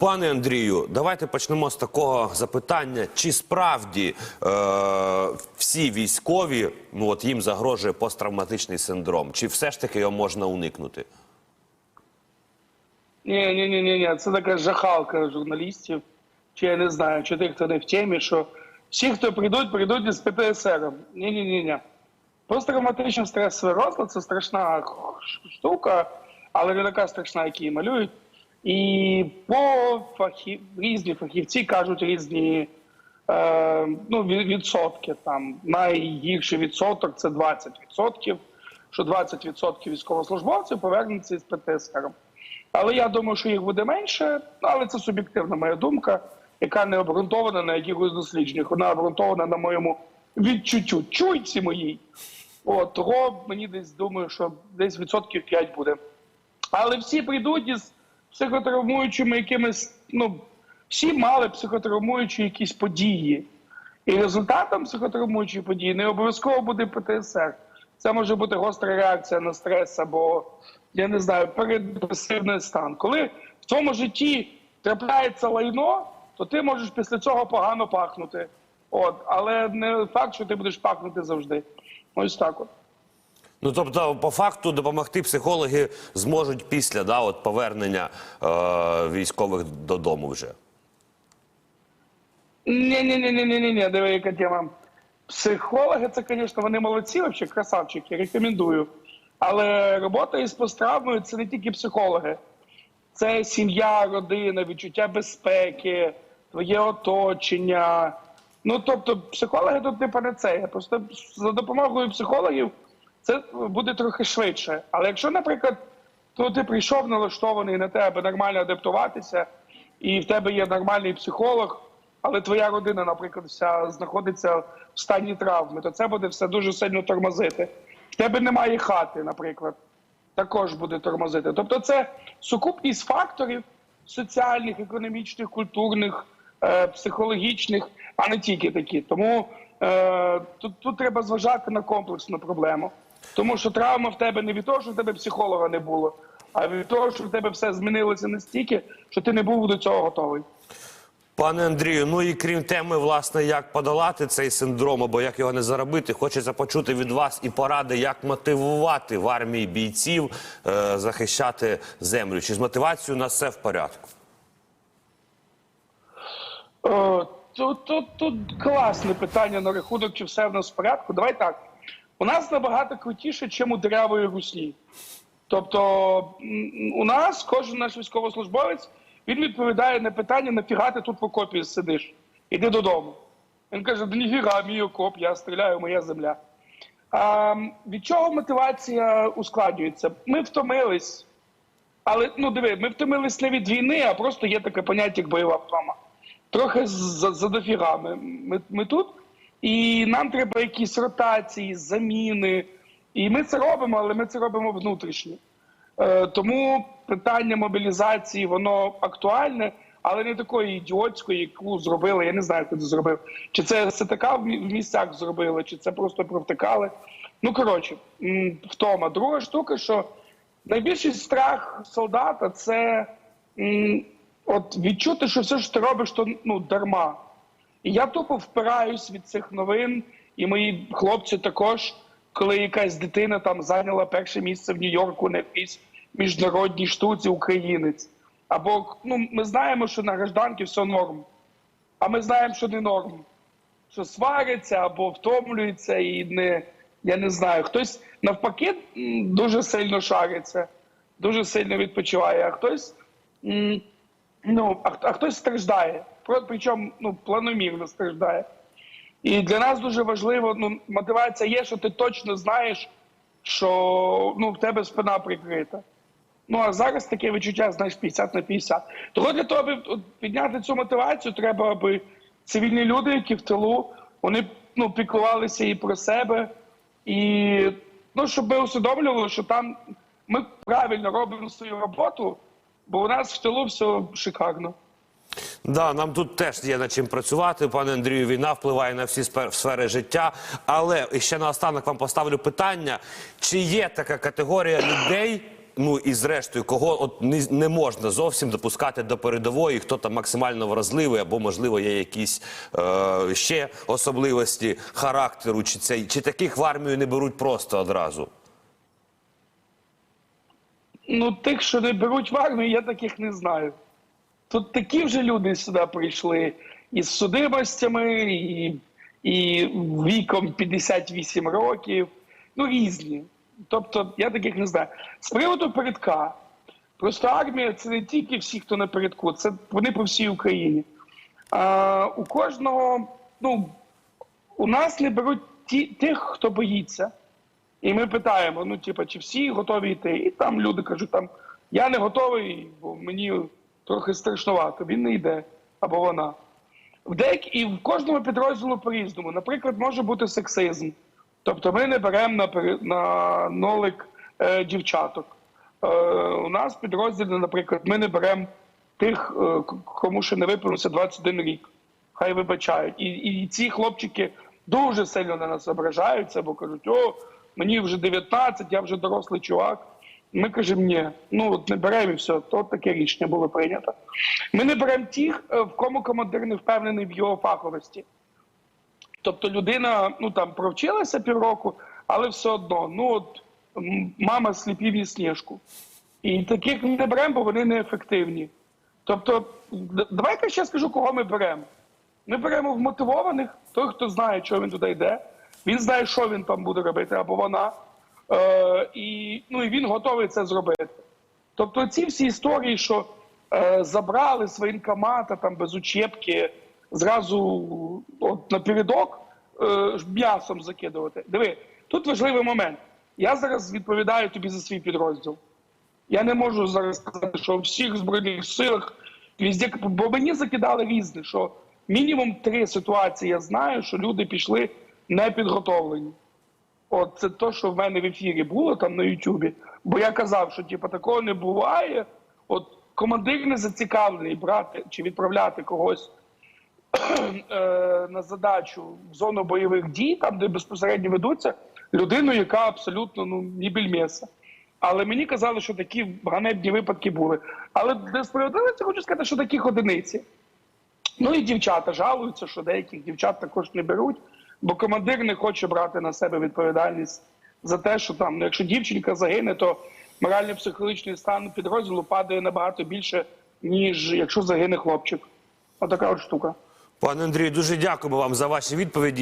Пане Андрію, давайте почнемо з такого запитання: чи справді е, всі військові ну от їм загрожує посттравматичний синдром? Чи все ж таки його можна уникнути? Ні, ні, ні, ні, ні. Це така жахалка журналістів. Чи я не знаю, чи тих, хто не в темі, що всі, хто прийдуть, прийдуть із ПТСР. Ні, ні, ні, ні. Посттравматичний стресовий розлад це страшна штука, але не така страшна, як її малюють. І по фахів... різні фахівці кажуть різні е, ну, відсотки. Там найгірший відсоток це 20%, що 20% військовослужбовців повернуться із ПТСР. Але я думаю, що їх буде менше, але це суб'єктивна моя думка, яка не обґрунтована на якихось дослідженнях. Вона обґрунтована на моєму відчуттю, чуйці моїй. От, того мені десь думаю, що десь відсотків 5 буде. Але всі прийдуть із психотравмуючими якимись, ну, всі мали психотравмуючі якісь події. І результатом психотравмуючої події не обов'язково буде ПТСР. Це може бути гостра реакція на стрес або, я не знаю, передепресивний стан. Коли в твоєму житті трапляється лайно, то ти можеш після цього погано пахнути. От, але не факт, що ти будеш пахнути завжди. Ось так от. Ну тобто, по факту, допомогти психологи зможуть після да, от, повернення е, військових додому вже. Ні, ні, ні, ні, ні, ні, диви, яка тема. Психологи, це, звісно, вони молодці, вообще красавчики, рекомендую. Але робота із посттравмою це не тільки психологи, це сім'я, родина, відчуття безпеки, твоє оточення. Ну тобто, психологи тут не панацея. Просто за допомогою психологів це буде трохи швидше. Але якщо, наприклад, то ти прийшов налаштований на те, аби нормально адаптуватися, і в тебе є нормальний психолог, але твоя родина, наприклад, вся знаходиться в стані травми, то це буде все дуже сильно тормозити. В тебе немає хати, наприклад, також буде тормозити. Тобто, це сукупність факторів соціальних, економічних, культурних, е, психологічних, а не тільки такі. Тому е, тут, тут треба зважати на комплексну проблему. Тому що травма в тебе не від того, що в тебе психолога не було, а від того, що в тебе все змінилося настільки, що ти не був до цього готовий. Пане Андрію, ну і крім теми, власне, як подолати цей синдром, або як його не заробити, хочеться почути від вас і поради, як мотивувати в армії бійців е, захищати землю. Чи з мотивацією у нас все в порядку? О, тут, тут, тут класне питання на рахунок, чи все в нас в порядку. Давай так. У нас набагато крутіше, ніж у деревої русні. Тобто, у нас кожен наш військовослужбовець він відповідає на питання, нафіга ти тут в окопі сидиш. Іди додому. Він каже: да ніфіга, мій окоп, я стріляю, моя земля. А, від чого мотивація ускладнюється? Ми втомились. Але ну диви, ми втомились не від війни, а просто є таке поняття, як бойова втома. Трохи за, за дофіга. Ми, ми, ми тут, і нам треба якісь ротації, заміни. І ми це робимо, але ми це робимо внутрішньо. Е, тому питання мобілізації воно актуальне, але не такої ідіотської, яку зробили. Я не знаю, хто це зробив. Чи це СТК в місцях зробили, чи це просто провтикали. Ну коротше, втома. Друга штука, що найбільший страх солдата це от відчути, що все, що ти робиш, то ну дарма. І я тупо впираюсь від цих новин, і мої хлопці також, коли якась дитина там зайняла перше місце в Нью-Йорку на якійсь міжнародній штуці українець. Або ну, ми знаємо, що на гражданки все норм, а ми знаємо, що не норм. Що свариться або втомлюється і не, я не знаю, хтось навпаки дуже сильно шариться, дуже сильно відпочиває, а хтось Ну, а, а хтось страждає, причому ну, планомірно страждає. І для нас дуже важливо, ну, мотивація є, що ти точно знаєш, що ну, в тебе спина прикрита. Ну а зараз таке відчуття, знаєш, 50 на 50. Того для того, аби підняти цю мотивацію, треба, аби цивільні люди, які в тилу, вони ну, піклувалися і про себе, і ну, щоб ми усвідомлювали, що там ми правильно робимо свою роботу, бо у нас в тилу все шикарно. Да, нам тут теж є над чим працювати. Пане Андрію, війна впливає на всі сфери життя. Але ще наостанок вам поставлю питання: чи є така категорія людей, ну і зрештою, кого от не, не можна зовсім допускати до передової, хто там максимально вразливий, або можливо є якісь е, ще особливості характеру, чи це чи таких в армію не беруть просто одразу. Ну, тих, що не беруть в армію, я таких не знаю. Тут такі вже люди сюди прийшли із судимостями, і, і віком 58 років. Ну, різні. Тобто, я таких не знаю. З приводу передка. Просто армія це не тільки всі, хто на передку, це вони по всій Україні. А, у кожного, ну, у нас не беруть ті, тих, хто боїться. І ми питаємо: ну, типу, чи всі готові йти? І там люди кажуть, там я не готовий, бо мені трохи страшнувато. Він не йде або вона. В деяк... І в кожному підрозділу по-різному. Наприклад, може бути сексизм. Тобто ми не беремо на, на нолик е, дівчаток. Е, у нас в підрозділі, наприклад, ми не беремо тих, е, кому ще не виповнився 21 рік. Хай вибачають. І, і ці хлопчики дуже сильно на нас ображаються, бо кажуть, о, мені вже 19, я вже дорослий чувак. Ми кажемо, ні, ну от не беремо і все, то таке рішення було прийнято. Ми не беремо тих, е, в кому командир не впевнений в його фаховості. Тобто людина ну там провчилася півроку, але все одно, ну от мама сліпів і сніжку. І таких не беремо, бо вони неефективні. Тобто, давайте ще скажу, кого ми беремо. Ми беремо вмотивованих, той, хто знає, чого він туди йде. Він знає, що він там буде робити, або вона. Е, і, ну, і він готовий це зробити. Тобто, ці всі історії, що е, забрали з воєнкомата там без учебки, зразу от, на передок е, м'ясом закидувати. Диви, тут важливий момент. Я зараз відповідаю тобі за свій підрозділ. Я не можу зараз сказати, що у всіх збройних силах бо мені закидали різне, що мінімум три ситуації я знаю, що люди пішли непідготовлені. От це то, що в мене в ефірі було там на Ютубі. Бо я казав, що типу, такого не буває. От командир не зацікавлений брати чи відправляти когось е, на задачу в зону бойових дій, там де безпосередньо ведуться, людину, яка абсолютно ну ні більмеса. Але мені казали, що такі ганебні випадки були. Але для справедливості хочу сказати, що таких одиниці. Ну і дівчата жалуються, що деяких дівчат також не беруть, бо командир не хоче брати на себе відповідальність за те, що там, ну, якщо дівчинка загине, то морально-психологічний стан підрозділу падає набагато більше, ніж якщо загине хлопчик. Отака от штука. Пане Андрію, дуже дякуємо вам за ваші відповіді.